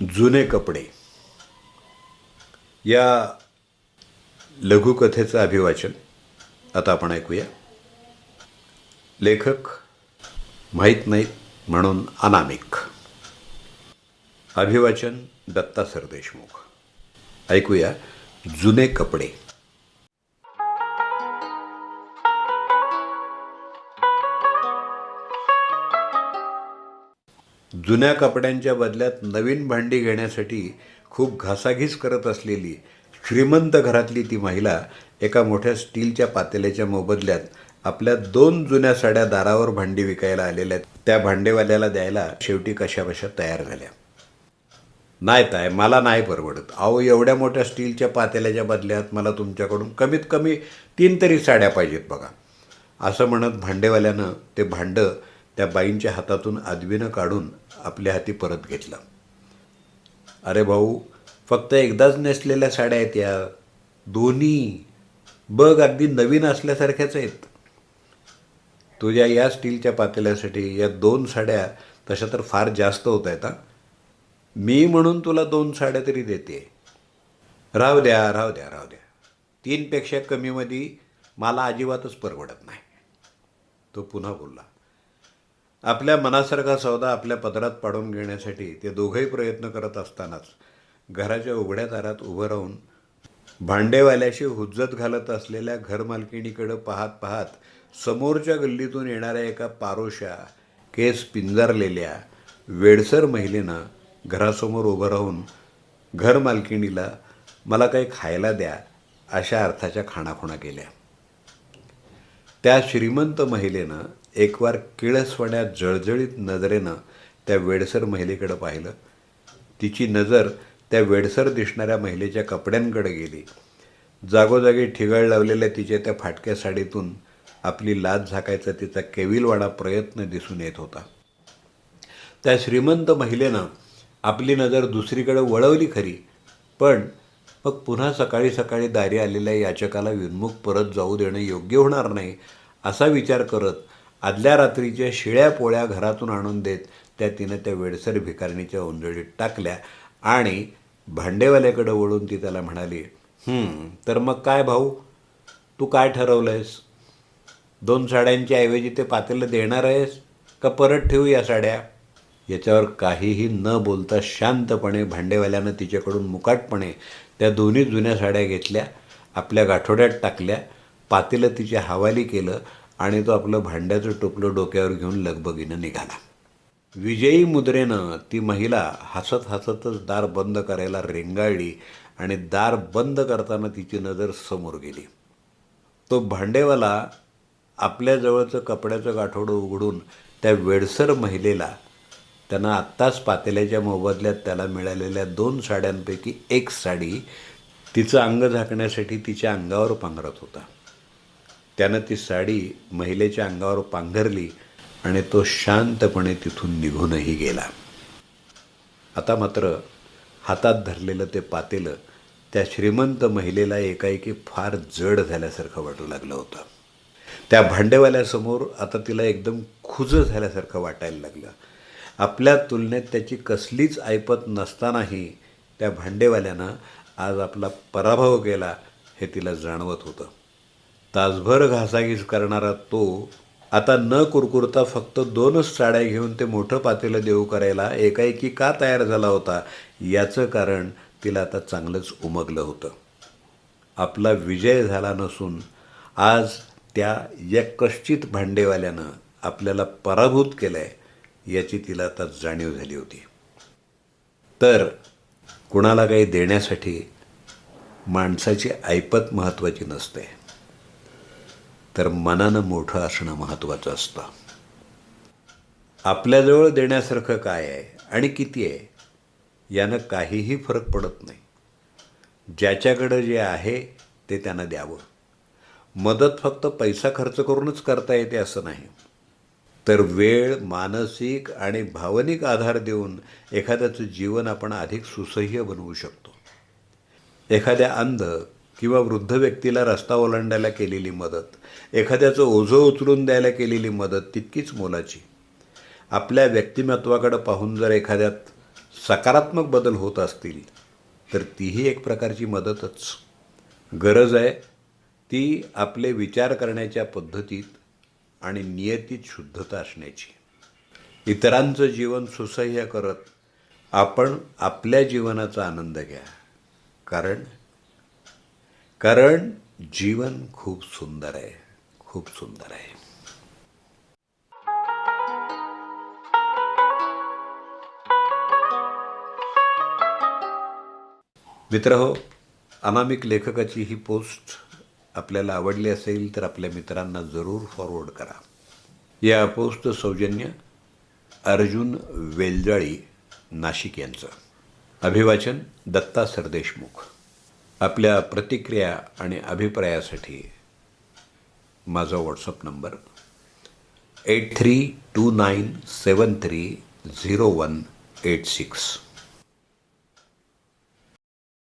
जुने कपडे. या लघुकथेचं अभिवाचन आता आपण ऐकूया. लेखक माहीत नाहीत म्हणून अनामिक. अभिवाचन दत्ता सरदेशमुख. ऐकूया जुने कपडे. जुन्या कपड्यांच्या बदल्यात नवीन भांडी घेण्यासाठी खूप घासाघीस करत असलेली श्रीमंत घरातली ती महिला एका मोठ्या स्टीलच्या पातेल्याच्या मोबदल्यात आपल्या दोन जुन्या साड्या दारावर भांडी विकायला आलेल्या त्या भांडेवाल्याला द्यायला शेवटी कशाबशा तयार झाल्या. नाही ताय मला नाही परवडत. अहो एवढ्या मोठ्या स्टीलच्या पातेल्याच्या बदल्यात मला तुमच्याकडून कमीत कमी तीन तरी साड्या पाहिजेत बघा. असं म्हणत भांडेवाल्यानं ते भांडं त्या बाईंच्या हातातून आदवीनं काढून आपल्या हाती परत घेतला. अरे भाऊ फक्त एकदाच नेसलेल्या साड्या आहेत या. दोन्ही बघ अगदी नवीन असल्यासारख्याच आहेत. तुझ्या या स्टीलच्या पातेल्यासाठी या दोन साड्या तशा तर फार जास्त होत आहेत हा. मी म्हणून तुला दोन साड्या तरी देते. राहू द्या राहू द्या राहू द्या. तीनपेक्षा कमीमध्ये मला अजिबातच परवडत नाही. तो पुन्हा बोलला. आपल्या मनासारखा सौदा आपल्या पदरात पाडून घेण्यासाठी ते दोघंही प्रयत्न करत असतानाच घराच्या उघड्या दारात उभं राहून भांडेवाल्याशी हुज्जत घालत असलेल्या घरमालकिणीकडं पाहत पाहत समोरच्या गल्लीतून येणाऱ्या एका पारोशा केस पिंजारलेल्या वेडसर महिलेनं घरासमोर उभं राहून घरमालकिणीला मला काही खायला द्या अशा अर्थाच्या खाणाखुणा केल्या. त्या श्रीमंत महिलेनं एकवार किळसवण्या जळजळीत नजरेनं त्या वेडसर महिलेकडं पाहिलं. तिची नजर त्या वेडसर दिसणाऱ्या महिलेच्या कपड्यांकडे गेली. जागोजागी ठिगळ लावलेल्या तिच्या त्या फाटक्या साडीतून आपली लाज झाकायचा तिचा केविलवाडा प्रयत्न दिसून येत होता. त्या श्रीमंत महिलेनं आपली नजर दुसरीकडे वळवली खरी पण मग पुन्हा सकाळी सकाळी दारी आलेल्या याचकाला विन्मुख परत जाऊ देणं योग्य होणार नाही असा विचार करत आदल्या रात्रीच्या शिळ्या पोळ्या घरातून आणून देत त्या तिनं त्या वेडसर भिकारणीच्या ओंजळीत टाकल्या आणि भांडेवाल्याकडं वळून ती त्याला म्हणाली तर मग काय भाऊ? तू काय ठरवलं आहेस दोन साड्यांच्या ऐवजी ते पातेलं देणार आहेस? का परत ठेवू या साड्या? याच्यावर काहीही न बोलता शांतपणे भांडेवाल्यानं तिच्याकडून मुकाटपणे त्या दोन्ही जुन्या साड्या घेतल्या आपल्या गाठोड्यात टाकल्या पातेलं तिच्या हवाली केलं आणि तो आपलं भांड्याचं टोपलं डोक्यावर घेऊन लगबगीनं निघाला. विजयी मुद्रेनं ती महिला हसत हसतच दार बंद करायला रेंगाळली आणि दार बंद करताना तिची नजर समोर गेली. तो भांडेवाला आपल्याजवळचं कपड्याचं गाठोडं उघडून त्या वेडसर महिलेला त्यांना आत्ताच पातेल्याच्या मोबदल्यात त्याला मिळालेल्या दोन साड्यांपैकी एक साडी तिचं अंग झाकण्यासाठी तिच्या अंगावर पांघरत होता. त्यानं ती साडी महिलेच्या अंगावर पांघरली आणि तो शांतपणे तिथून निघूनही गेला. आता मात्र हातात धरलेलं ते पातेलं त्या श्रीमंत महिलेला एकाएकी फार जड झाल्यासारखं वाटू लागलं होतं. त्या भांडेवाल्यासमोर आता तिला एकदम खुजं झाल्यासारखं वाटायला लागलं. आपल्या तुलनेत त्याची कसलीच ऐपत नसतानाही त्या भांडेवाल्यानं आज आपला पराभव केला हे तिला जाणवत होतं. तासभर घासाघीस करणारा तो आता न कुरकुरता फक्त दोनच साड्या घेऊन ते मोठं पातेलं देऊ करायला एकाएकी का तयार झाला होता याचं कारण तिला आता चांगलंच उमगलं होतं. आपला विजय झाला नसून आज त्या या कश्चित भांडेवाल्यानं आपल्याला पराभूत केलं आहे याची तिला आता जाणीव झाली होती. तर कुणाला काही देण्यासाठी माणसाची ऐपत महत्त्वाची नसते. तर मनानं मोठं असणं महत्त्वाचं असतं. आपल्याजवळ देण्यासारखं काय आहे आणि किती आहे यानं काहीही फरक पडत नाही. ज्याच्याकडं जे आहे ते त्यानं द्यावं. मदत फक्त पैसा खर्च करूनच करता येते असं नाही. तर वेळ मानसिक आणि भावनिक आधार देऊन एखाद्याचं जीवन आपण अधिक सुसह्य बनवू शकतो. एखाद्या अंध किंवा वृद्ध व्यक्तीला रस्ता ओलांडायला केलेली मदत एखाद्याचं ओझं उचलून द्यायला केलेली मदत तितकीच मोलाची. आपल्या व्यक्तिमत्वाकडं पाहून जर एखाद्यात सकारात्मक बदल होत असतील तर तीही एक प्रकारची मदतच. गरज आहे ती आपले विचार करण्याच्या पद्धतीत आणि नियतीत शुद्धता असण्याची. इतरांचं जीवन सुसह्य करत आपण आपल्या जीवनाचा आनंद घ्या. कारण कारण जीवन खूप सुंदर आहे. खूप सुंदर आहे. मित्र हो अनामिक लेखकाची ही पोस्ट आपल्याला आवडली असेल तर आपल्या मित्रांना जरूर फॉरवर्ड करा. या पोस्ट सौजन्य अर्जुन वेलजाळी नाशिक यांचं. अभिवाचन दत्ता सरदेशमुख. आपल्या प्रतिक्रिया आणि अभिप्रायासाठी माझा WhatsApp number eight three two nine seven three zero one eight six